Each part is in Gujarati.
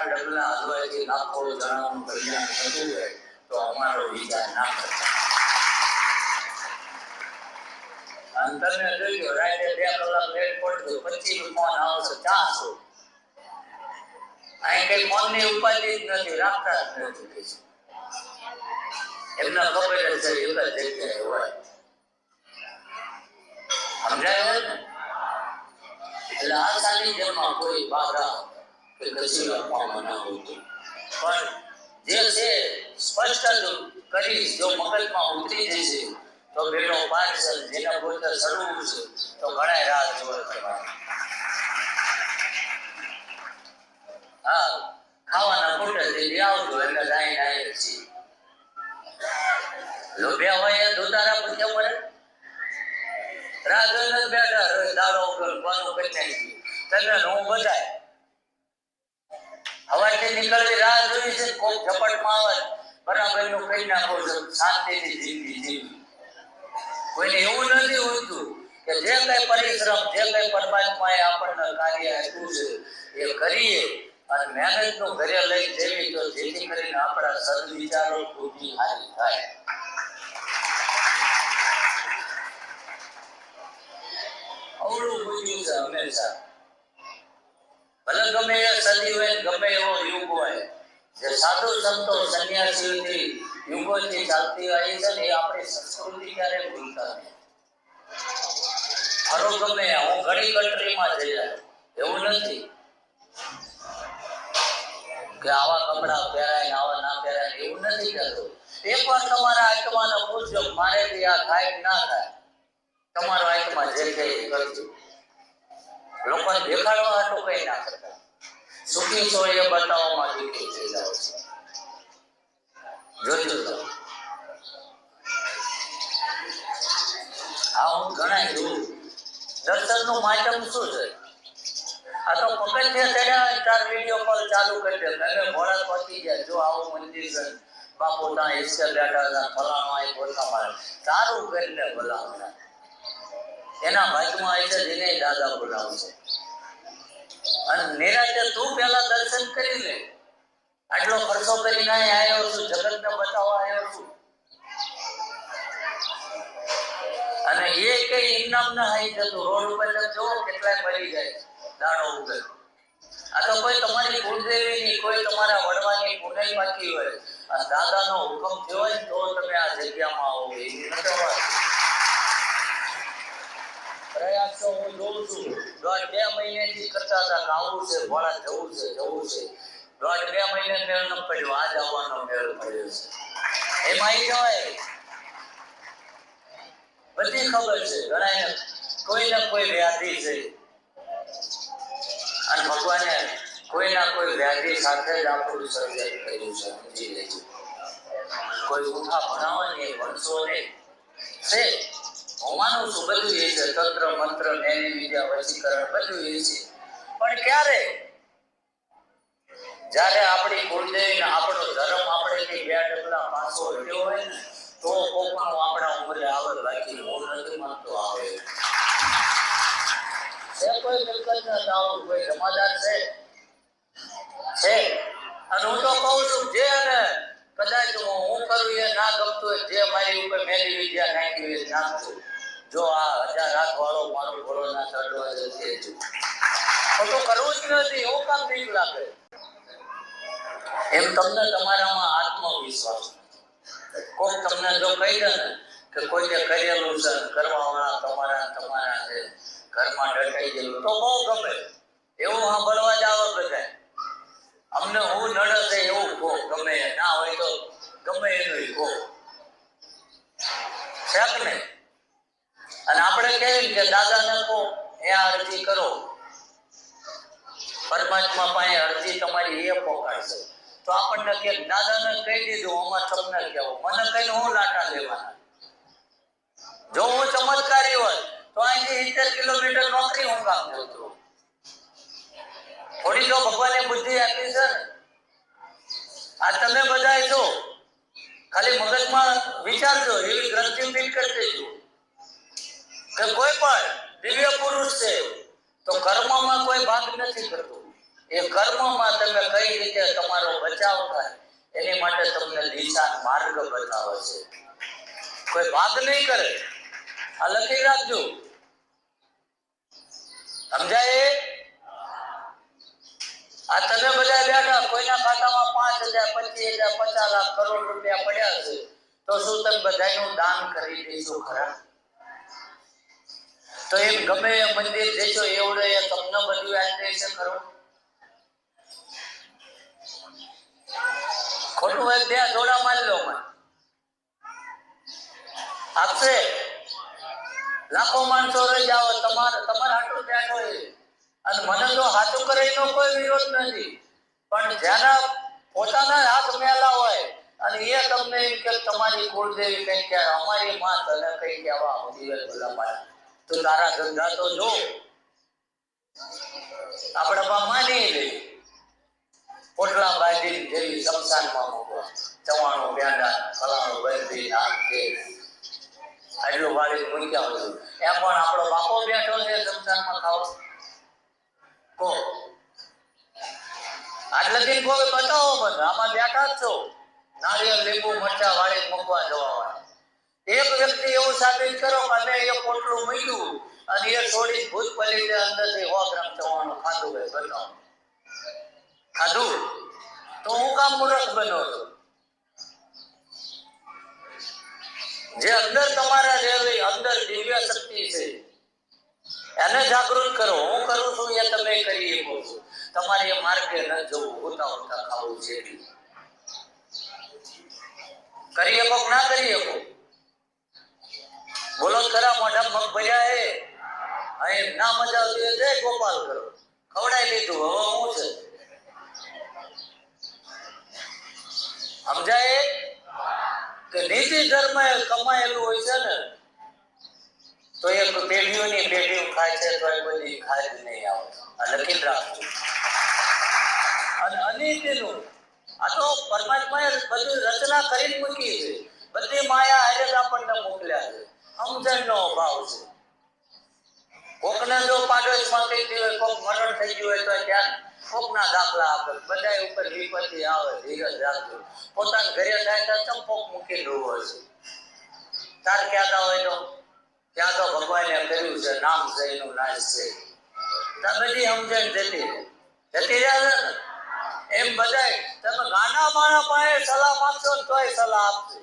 ચાર ડગલા હલવાથી લાખો જણાનું કલ્યાણ થતું હોય તો અમારો વિચાર ના કરતા. નથી રાખતા જ નથી એમને ખબર જ છે એક હોય. સમજાય એટલે આ સાનિધ્યમાં કોઈ બાધા પણ જે છે, સ્પષ્ટ કરી જો મગજમાં ઉતરી જશે, તો બેટો પાર્સલ જેના બોલતા સડવું છે, તો ઘણા રાહ કરવાની હા, ખાવાના ખોટે જે આવજો, એટલે લાઈન આવી છે. લોભ્યા હોય ધોતારા પૂછ્યા પડે રાજન જ બેઠા દાડો ઉપર કોનું કરી નાખી તને હું બધાય હવાથી નીકળવી રાહ જોઈ છે, કોક ઝપટમાં આવે. બરાબરનું કહી નાખો છો, શાંતિથી જિંદગી જીવી. કોઈને એવું નથી હોતું કે જે કઈ પરિશ્રમ, જે કઈ પરમાત્માએ આપણને કાર્ય આપ્યું છે, એ કરીએ અને મહેનતનું ઘરે લઈ જઈએ તો જેથી કરીને આપણા સદવિચારો બુદ્ધિ હારી થાય. અવળું પૂછ્યું છે હંમેશા. ભલે ગમે એ સદી હોય, ગમે એવો યુગ હોય, જે સાધુ સંતો સંન્યાસીઓથી યુગોથી ચાલતી આવી છે ને, એ આપણી સંસ્કૃતિ ક્યારે ભૂલતા નહીં મારો ગમે, હું ઘણી કન્ટ્રીમાં જઈ આવ્યો એવું નથી કે આવા કપડા પહેરાય આવા ના પહેરાય, એવું નથી કહેતો. એક વાર તમારા આત્માને પૂછજો મારે આ થાય ના થાય. તમારો આત્મા જે કઈ એ કરજો લોકોને દેખાડવા હતું કઈ ના કરતા. સુખી છો એ બતાવવામાં દુઃખી થઈ જાવ છે. જોજો તો આ હું ઘણા જોઉં દર્શનનું માધ્યમ શું છે? આ તો પકડ છે ત્યારે તાર વીડિયો કોલ ચાલુ કરી દે. એટલે ભોળા પહોંચી ગયા જો આવું મંદિર છે. બાપુ ત્યાં ઈશ્વર બેઠા હતા. ફલાણો એ બોલતા મારે તારું કરીને બોલાવના એના ભાગમાં આવી છે જેને દાદા બોલાવશે અને નિરાતે તું પેલા દર્શન કરી લે. આટલો ખર્ચો કરીને આવ્યો છું જગત ને બતાવવા આવ્યો છું. અને એ કઈ ઇનામ ના હાઈ જતું રોડ ઉપર જો કેટલાય મરી જાય, દાડો ઉગે. આ તો કોઈ તમારી કુળદેવીની, કોઈ તમારા વડવાની પુનઈ બાકી હોય. અને દાદાનો હુકમ થયો હોય ને તો તમે આ જગ્યામાં આવો, એ. પ્રયાસ ન બધી ખબર છે. ઘણા કોઈ ને કોઈ વ્યાધિ છે. અને ભગવાને કોઈ ના કોઈ વ્યાધિ સાથે જ આપણું સર્જન કર્યું છે, સમજી લેજો. કોઈ ઉઠા ભણાવે ને ભણશો નહીં છે. હું માનું બધું એ છે, તંત્ર, મંત્ર જ્ઞાની વિદ્યા વશીકરણ બધું એ છે. પણ ક્યારે? જ્યારે આપણી કુળદેવી આપણો ધર્મ આપણે કઈ બે ડગલા પાછો હટ્યો હોય ને, તો કોકનો આપણા ઉંમરે આવે બાકી હું નથી માનતો આવે છે કોઈ મિલકત ના કોઈ જમાદાર છે? છે. અને હું તો કહું છું, જે ને કદાચ હું કરું એ ના ગમતું હોય, જે મારી ઉપર મેલી વિદ્યા નાખી હોય નાખું. જો આ હજાર લાખ વાળો મારો ઘોડો ના ચડવા જશે તો કરવું જ નથી એવું કામ બીક લાગે. એમ તમને તમારામાં આત્મવિશ્વાસ. કોઈ તમને જો કહી દે ને કે કોઈને કરેલું છે કરવા વાળા તમારા તમારા છે, ઘરમાં ડટાઈ ગયેલું. તો બહુ ગમે. એવું સાંભળવા જ આવે બધા અમને હું નડે એવું કહો, ગમે ના હોય તો ગમે એનું કહો. છે કે નહીં? અને આપણે કહીએ કે દાદાને કહો, એ અરજી કરો. પરમાત્મા પાસે અરજી તમારી એ પોકાડશે તો આપણને કે, દાદાને કહી દીધું, આમાં તમને કહેવું. મને કહીને હું લાટા લેવાના? જો હું ચમત્કારી હોત તો અહીંથી સિત્તેર કિલોમીટર નોકરી હું કામ જતો થોડી જો ભગવાને બુદ્ધિ આપી છે આ તમે બધા જો, ખાલી મગજમાં વિચારજો, એવી ગ્રંથિ ફીટ કરી દેજો કે કોઈ પણ દિવ્ય પુરુષ છે, તો કર્મમાં કોઈ ભાગ નથી કરતો. એ કર્મમાં તમે કઈ રીતે તમારો બચાવ થાય, એની માટે તમને દિશા માર્ગ બતાવે છે. કોઈ ભાગ નહીં કરે. આ લખી રાખજો. સમજાય? આ તમે બધા બેઠા, કોઈના ખાતામાં પાંચ હજાર, પચીસ હજાર, પચાસ લાખ કરોડ રૂપિયા પડ્યા છે, તો શું તમે બધાનું દાન કરી દેશો ખરા? તો એમ ગમે એ મંદિર દેશો એવડે એ તમને બધું આપી દેશે ખરો? ખોટું હોય બે જોડા માન લો આપશે? લાખો માણસો રહી જાઓ, તમારે તમારા હાટું બેઠો છે અને મને તો હાથું કરે કોઈ વિરોધ નથી. પણ જેના પોતાના હાથ મેલા હોય અને એ તમને એમ કે તમારી કુળદેવી કઈ કે અમારી માં તને કઈ કહેવા આવતી હોય ભલા તું તારા ધંધા તો જો. આપણે બા માની લે. પોટલા બાજી જેવી શમશાનમાં મૂકવા ચવાણું પેંડા ફલાણું બંધી આમ કે આટલું વાળી મૂક્યા હોય. એ પણ આપણો બાપો બેઠો છે શમશાનમાં ખાવ. કો આટલે દિન કોઈ બતાવો મને આમાં બેઠા છો. નાળિયેર લીંબુ, મરચા વાળી મૂકવા જવા એક વ્યક્તિ એવું સાબિત કરો કે એ પોટલું મૂક્યું અને એ થોડી ભૂત પલી અંદરથી સો ગ્રામ ચવાણું ખાધું હોય, બતાવો. ખાધું? તો હું કામ મૂર્ખ બન્યો છું? જે અંદર તમારા રહેલી અંદર દિવ્ય શક્તિ છે એને જાગૃત કરો. હું કરું છું એ તમે કરી શકો છો. તમારે એ માર્ગે ન જવું હોતા હોતા ખાવું છે. કરી શકો ના કરી શકો બોલો, ખરા મોઢા મગ ભર્યા હે? અહીં ના મજા આવતી જય ગોપાલ કરો. ખવડાવી લીધું, હવે હું છે? સમજાય? કે નીતિ ધર્મ કમાયેલું હોય છે ને તો એ પેઢીઓની પેઢીઓ ખાય છે, તો એ બધી ખાય જ નહીં આવે. આ લખી રાખજો. અને અનિતિનું આ તો પરમાત્માએ બધું રચના કરી મૂકી છે. બધી માયા હારે જ આપણને મોકલ્યા છે. સમજણનો અભાવ છે. કોકને જો પાડોશમાં કહી દે કોક મરણ થઈ ગયું હોય, તો ત્યાં કોકના દાખલા આપે. બધા ઉપર વિપત્તિ આવે, ધીરજ રાખજો. પોતાના ઘરે થાય તો ચંપોક મૂકી દેવો છે. તાર કહેતા હોય તો? ત્યાં તો ભગવાને કર્યું છે, નામ છે, એનું નાશ છે. બધી સમજણ જતી જતી રહે છે એમ બધાય, તમે ગાના માણા પાસે સલાહ માંગશો ને તોય સલાહ આપશે.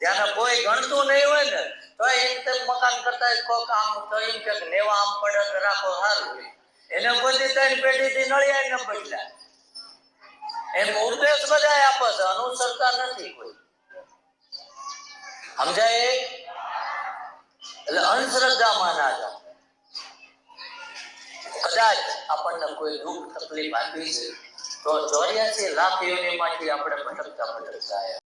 જ્યારે કોઈ ગણતું નહીં હોય ને તો એમ તેમ મકાન કરતા કોક આમ, તો એમ કે લેવા આમ પડે તો રાખો સારું એને બધી ત્રણ પેઢીથી નળિયા ન બદલા એમ ઉપદેશ બધા આપે છે, અનુસરતા નથી કોઈ. સમજાય? એટલે અંધશ્રદ્ધામાં ના જાઓ. કદાચ આપણને કોઈ દુઃખ, તકલીફ આપી છે, તો ચોર્યાસી લાખ યોનીમાંથી આપણે ભટકતા ભટકતા આવ્યા